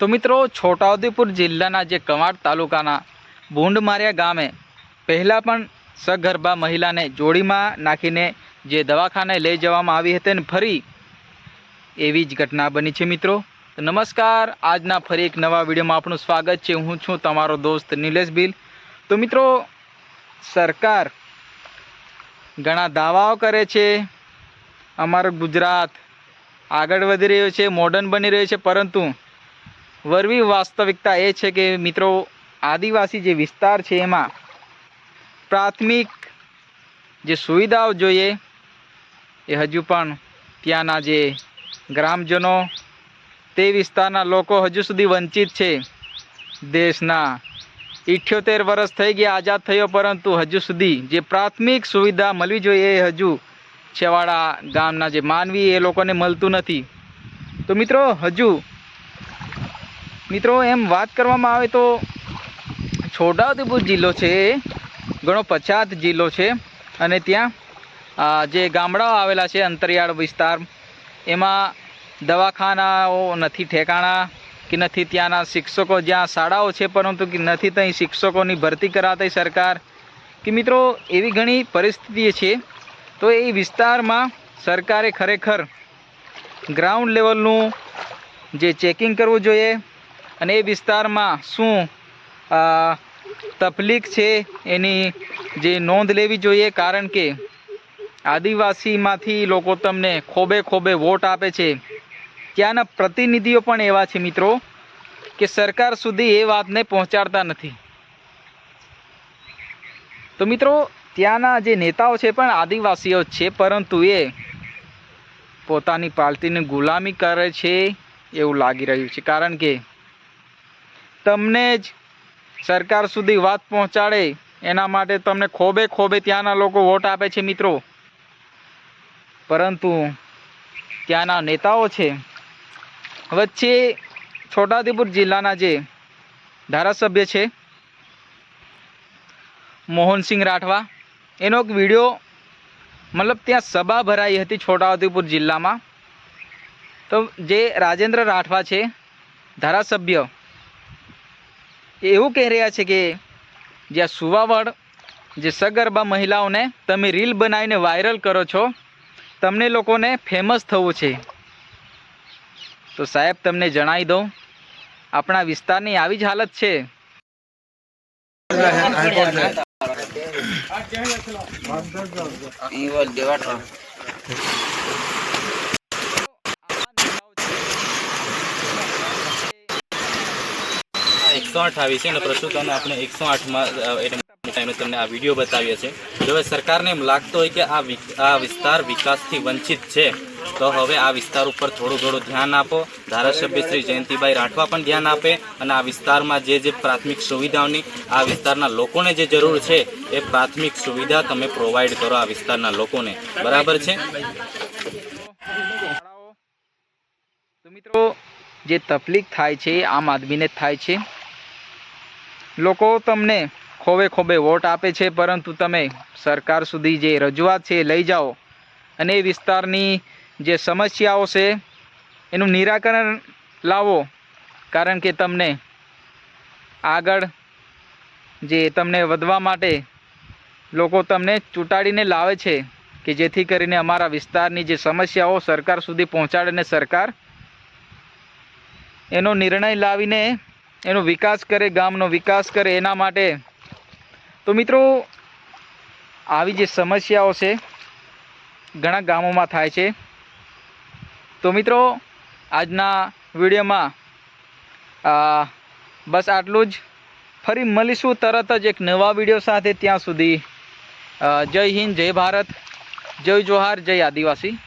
તો મિત્રો, છોટાઉદેપુર જિલ્લાના જે કવાંટ તાલુકાના ભૂંડમારિયા ગામે પહેલાં પણ સગર્ભા મહિલાને જોડીમાં નાખીને જે દવાખાને લઈ જવામાં આવી હતી અને ફરી એવી જ ઘટના બની છે મિત્રો. નમસ્કાર, આજના ફરી એક નવા વિડીયોમાં આપણું સ્વાગત છે. હું છું તમારો દોસ્ત નિલેશ બિલ તો મિત્રો, સરકાર ઘણા દાવાઓ કરે છે. અમારું ગુજરાત આગળ વધી રહ્યું છે, મોડર્ન બની રહ્યું છે, પરંતુ વરવી વાસ્તવિકતા એ છે કે મિત્રો, આદિવાસી જે વિસ્તાર છે એમાં પ્રાથમિક જે સુવિધાઓ જોઈએ એ હજુ પણ ત્યાંના જે ગ્રામજનો તે વિસ્તારના લોકો હજુ સુધી વંચિત છે. દેશના ઇઠ્યોતેર વર્ષ થઈ ગયા, આઝાદ થયો, પરંતુ હજુ સુધી જે પ્રાથમિક સુવિધા મળવી જોઈએ એ હજુ છેવાડા ગામના જે માનવી એ લોકોને મળતું નથી. તો મિત્રો, હજુ મિત્રો, એમ વાત કરવામાં આવે તો છોટાઉદેપુર જિલ્લો છે. એ ઘણો પછાત જિલ્લો છે. અને ત્યાં જે ગામડાઓ આવેલા છે, અંતરિયાળ વિસ્તાર, એમાં દવાખાનાઓ નથી, ઠેકાણા કે નથી, ત્યાંના શિક્ષકો જ્યાં શાળાઓ છે, પરંતુ નથી, ત્યાં શિક્ષકોની ભરતી કરાતી સરકાર. કે મિત્રો, એવી ઘણી પરિસ્થિતિ છે. તો એ વિસ્તારમાં સરકારે ખરેખર ગ્રાઉન્ડ લેવલનું જે ચેકિંગ કરવું જોઈએ અને એ વિસ્તારમાં શું તકલીફ છે એની જે નોંધ લેવી જોઈએ? કારણ કે આદિવાસીમાંથી લોકો તમને ખોબે ખોબે વોટ આપે છે. ત્યાંના પ્રતિનિધિઓ પણ એવા છે મિત્રો કે સરકાર સુધી એ વાતને પહોંચાડતા નથી. તો મિત્રો, ત્યાંના જે નેતાઓ છે પણ આદિવાસીઓ છે, પરંતુ એ પોતાની પાર્ટીની ગુલામી કરે છે એવું લાગી રહ્યું છે. કારણ કે તમને જ સરકાર સુધી વાત પહોંચાડે, એના માટે તમને ખોબે ખોબે ત્યાંના લોકો વોટ આપે છે મિત્રો. પરંતુ ત્યાંના નેતાઓ છે, વચ્ચે છોટાઉદેપુર જિલ્લાના જે ધારાસભ્ય છે, મોહનસિંહ રાઠવા, એનો એક વીડિયો મતલબ ત્યાં સભા ભરાઈ હતી છોટાઉદેપુર જિલ્લામાં. તો જે રાજેન્દ્ર રાઠવા છે, ધારાસભ્ય એવું કહી રહ્યા છે કે જ્યાં સુવાવડ, જે સગર્ભા મહિલાઓને તમે રીલ બનાવીને વાયરલ કરો છો, તમને લોકોને ફેમસ થવું છે. તો સાહેબ, તમને જણાવી દઉં, આપણા વિસ્તારની આવી જ હાલત છે. એકસો આઠ આવી છે અને પ્રસ્તુત આપણે એકસો આઠમાં તમને આ વીડિયો બતાવીએ છીએ. જો હવે સરકારને એમ લાગતો હોય કે આ આ વિસ્તાર વિકાસથી વંચિત છે, તો હવે આ વિસ્તાર ઉપર થોડું થોડું ધ્યાન આપો. ધારાસભ્ય શ્રી જયંતિભાઈ રાઠવા પણ ધ્યાન આપે અને આ વિસ્તારમાં જે જે પ્રાથમિક સુવિધાઓની, આ વિસ્તારના લોકોને જે જરૂર છે, એ પ્રાથમિક સુવિધા તમે પ્રોવાઈડ કરો આ વિસ્તારના લોકોને. બરાબર છે? મિત્રો, જે તકલીફ થાય છે આમ આદમીને થાય છે. લોકો તમને ખોબે ખોબે વોટ આપે છે, પરંતુ તમે સરકાર સુધી જે રજૂઆત છે લઈ જાઓ. અને એ વિસ્તારની જે સમસ્યાઓ છે, એનું નિરાકરણ લાવો. કારણ કે તમને આગળ જે તમને વધવા માટે લોકો તમને ચૂંટાડીને લાવે છે કે જેથી કરીને અમારા વિસ્તારની જે સમસ્યાઓ સરકાર સુધી પહોંચાડે ને સરકાર એનો નિર્ણય લાવીને એનો વિકાસ કરે, ગામનો વિકાસ કરે એના માટે. તો મિત્રો, આવી જે સમસ્યાઓ છે, ઘણા ગામોમાં થાય છે. તો મિત્રો, આજના વિડીયોમાં બસ આટલું જ. ફરી મળીશું તરત જ એક નવા વીડિયો સાથે ત્યાં સુધી. જય હિન્દ, જય ભારત, જય જોહાર, જય આદિવાસી.